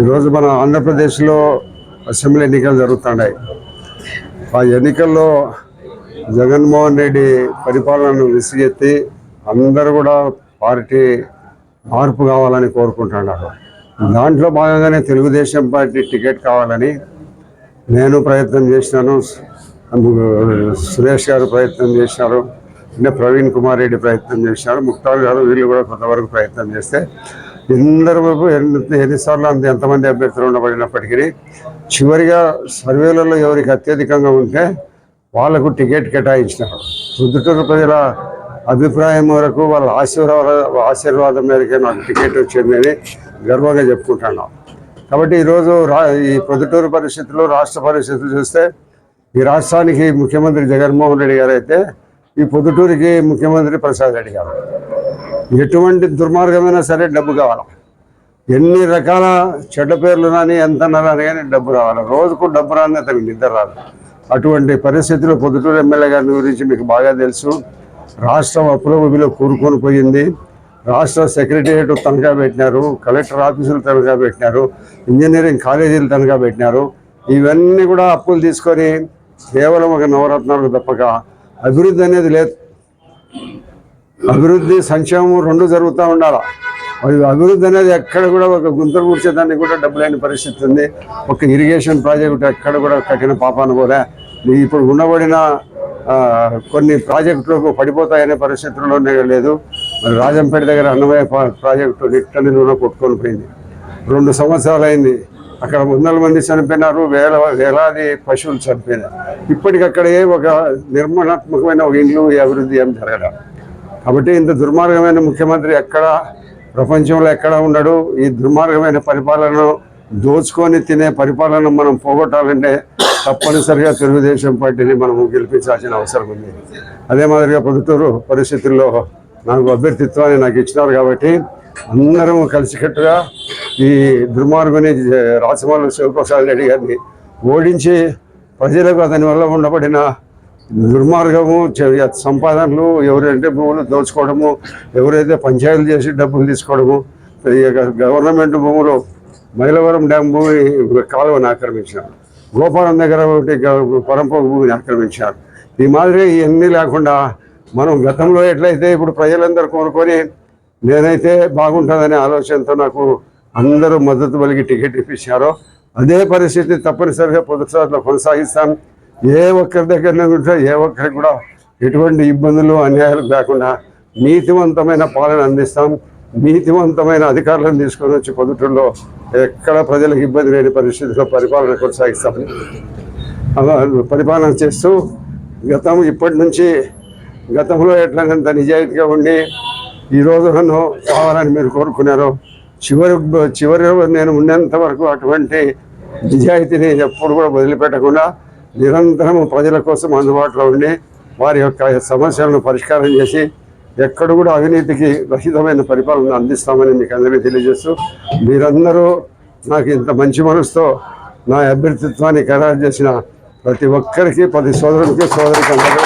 ఈరోజు మన ఆంధ్రప్రదేశ్లో అసెంబ్లీ ఎన్నికలు జరుగుతున్నాయి. ఆ ఎన్నికల్లో జగన్మోహన్ రెడ్డి పరిపాలనను విసిగెత్తి అందరూ కూడా పార్టీ మార్పు కావాలని కోరుకుంటున్నారు. దాంట్లో భాగంగానే తెలుగుదేశం పార్టీ టికెట్ కావాలని నేను ప్రయత్నం చేసినాను. సురేష్ గారు ప్రయత్నం చేసినారు. అంటే ప్రవీణ్ కుమార్ రెడ్డి ప్రయత్నం చేసినారు. ముక్తార్ గారు వీళ్ళు కూడా కొంతవరకు ప్రయత్నం చేస్తే ఎందరు వైపు ఎన్ని ఎన్నిసార్లు అంత ఎంతమంది అభ్యర్థులు ఉండబడినప్పటికీ చివరిగా సర్వేలలో ఎవరికి అత్యధికంగా ఉంటే వాళ్ళకు టికెట్ కేటాయించినారు. రుద్దుటూరు ప్రజల అభిప్రాయం వరకు వాళ్ళ ఆశీర్వాద ఆశీర్వాదం మేరకే నాకు టికెట్ వచ్చిందని గర్వంగా చెప్పుకుంటున్నాం. కాబట్టి ఈరోజు రా ఈ ప్రొద్దుటూరు పరిస్థితులు రాష్ట్ర పరిస్థితులు చూస్తే ఈ రాష్ట్రానికి ముఖ్యమంత్రి జగన్మోహన్ రెడ్డి గారు అయితే ఈ పొద్దుటూరికి ముఖ్యమంత్రి ప్రసాద్ రెడ్డి గారు. ఎటువంటి దుర్మార్గమైనా సరే డబ్బు కావాలి. ఎన్ని రకాల చెడ్డ పేర్లు కానీ ఎంత నరాని కానీ డబ్బు రావాలి. రోజుకు డబ్బు రాని అతనికి నిద్ర రాదు. అటువంటి పరిస్థితుల్లో పొద్దుటూరు ఎమ్మెల్యే గారి గురించి మీకు బాగా తెలుసు. రాష్ట్రం అప్పుల కూరుకొని పోయింది. రాష్ట్ర సెక్రటేరియట్ తనఖా పెట్టినారు. కలెక్టర్ ఆఫీసులు తనఖా పెట్టినారు. ఇంజనీరింగ్ కాలేజీలు తనఖా పెట్టినారు. ఇవన్నీ కూడా అప్పులు తీసుకొని కేవలం ఒక నవరత్నాలకు తప్పక అభివృద్ధి అనేది లేదు. అభివృద్ధి సంక్షేమం రెండు జరుగుతూ ఉండాలి? అభివృద్ధి అనేది ఎక్కడ కూడా ఒక గుంతలు కూర్చేదానికి కూడా డబ్బు లేని పరిస్థితి ఉంది. ఒక ఇరిగేషన్ ప్రాజెక్ట్ ఎక్కడ కూడా కట్టిన పాపాను కూడా ఇప్పుడు ఉండబడిన కొన్ని ప్రాజెక్టులకు పడిపోతాయనే పరిస్థితుల్లోనే లేదు. మరి రాజంపేట దగ్గర అన్నమయ్య ప్రాజెక్టు నిట్టని నూనె కొట్టుకొని పోయింది. రెండు సంవత్సరాలు అయింది. అక్కడ వందల మంది చనిపోయినారు. వేల వేలాది పశువులు చనిపోయినారు ఇప్పటికక్కడే ఒక నిర్మాణాత్మకమైన ఒక ఇండ్లు అభివృద్ధి ఏం జరగడం కాబట్టి ఇంత దుర్మార్గమైన ముఖ్యమంత్రి ఎక్కడ ప్రపంచంలో ఎక్కడ ఉండడు? ఈ దుర్మార్గమైన పరిపాలనను దోచుకొని తినే పరిపాలన మనం పోగొట్టాలంటే తప్పనిసరిగా తెలుగుదేశం పార్టీని మనము గెలిపించాల్సిన అవసరం ఉంది. అదే మాదిరిగా పొద్దుటూరు పరిస్థితుల్లో నాకు అభ్యర్థిత్వాన్ని నాకు ఇచ్చినారు కాబట్టి అందరం కలిసికట్టుగా ఈ దుర్మార్గుని రాజమౌళి శివప్రసాద్ రెడ్డి గారిని ఓడించి ప్రజలకు అతని వల్ల ఉండబడిన దుర్మార్గము సంపాదనలు ఎవరైతే భూములు దోచుకోవడము ఎవరైతే పంచాయతీలు చేసి డబ్బులు తీసుకోవడము ఈ యొక్క గవర్నమెంట్ భూములు మైలవరం డ్యామ్ భూమి కాలువను ఆక్రమించారు గోపాలం దగ్గర ఒకటి గ- పరంప భూమిని ఆక్రమించారు ఈ మాదిరి ఇవన్నీ లేకుండా మనం గతంలో ఎట్లయితే ఇప్పుడు ప్రజలందరూ కోరుకొని నేనైతే బాగుంటుందనే ఆలోచనతో నాకు అందరూ మద్దతు పలికి టికెట్ ఇప్పించారో అదే పరిస్థితి తప్పనిసరిగా పొదుసార్లు కొనసాగిస్తాను. ఏ ఒక్కరి దగ్గర కూడా ఏ ఒక్కరికి కూడా ఎటువంటి ఇబ్బందులు అన్యాయాలు లేకుండా నీతివంతమైన పాలన అందిస్తాం. నీతివంతమైన అధికారులను తీసుకొని వచ్చి పొద్దుటూరులో ఎక్కడ ప్రజలకు ఇబ్బంది లేని పరిస్థితిలో పరిపాలన కొనసాగిస్తాం అలా పరిపాలన చేస్తూ గతం ఇప్పటి నుంచి గతంలో ఎట్లనంత నిజాయితీగా ఉండి ఈరోజు నన్ను కావాలని మీరు కోరుకున్నారు చివరి చివరి నేను ఉన్నంత వరకు అటువంటి నిజాయితీని ఎప్పుడు కూడా వదిలిపెట్టకుండా నిరంతరం ప్రజల కోసం అందుబాటులో ఉండి వారి యొక్క సమస్యలను పరిష్కారం చేసి ఎక్కడ కూడా అవినీతికి రహితమైన పరిపాలన అందిస్తామని మీకు అందరికీ తెలియజేస్తూ మీరందరూ నాకు ఇంత మంచి మనసుతో నా అభ్యర్థిత్వాన్ని ఖరారు చేసిన ప్రతి ఒక్కరికి ప్రతి సోదరుడికి సోదరికి అందరూ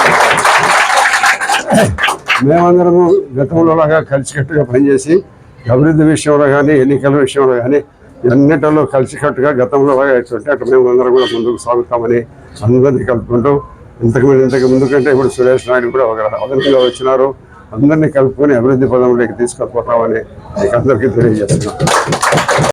మేమందరము గతంలో లాగా కలిసికట్టుగా పనిచేసి అభివృద్ధి విషయంలో కానీ ఎన్నికల విషయంలో కానీ అన్నిటిలో కలిసికట్టుగా గతంలో లాగా ఎటువంటి అటు మేము అందరం కూడా ముందుకు సాగుతామని అందరినీ కలుపుకుంటూ ఇంతకు ముందు ఇంతకు ముందు కంటే ఇప్పుడు సురేష్ నాయుడు కూడా ఒక అదనంగా వచ్చినారు. అందరినీ కలుపుకొని అభివృద్ధి పదంలోకి తీసుకుపోతామని మీకు అందరికీ తెలియజేస్తున్నాం.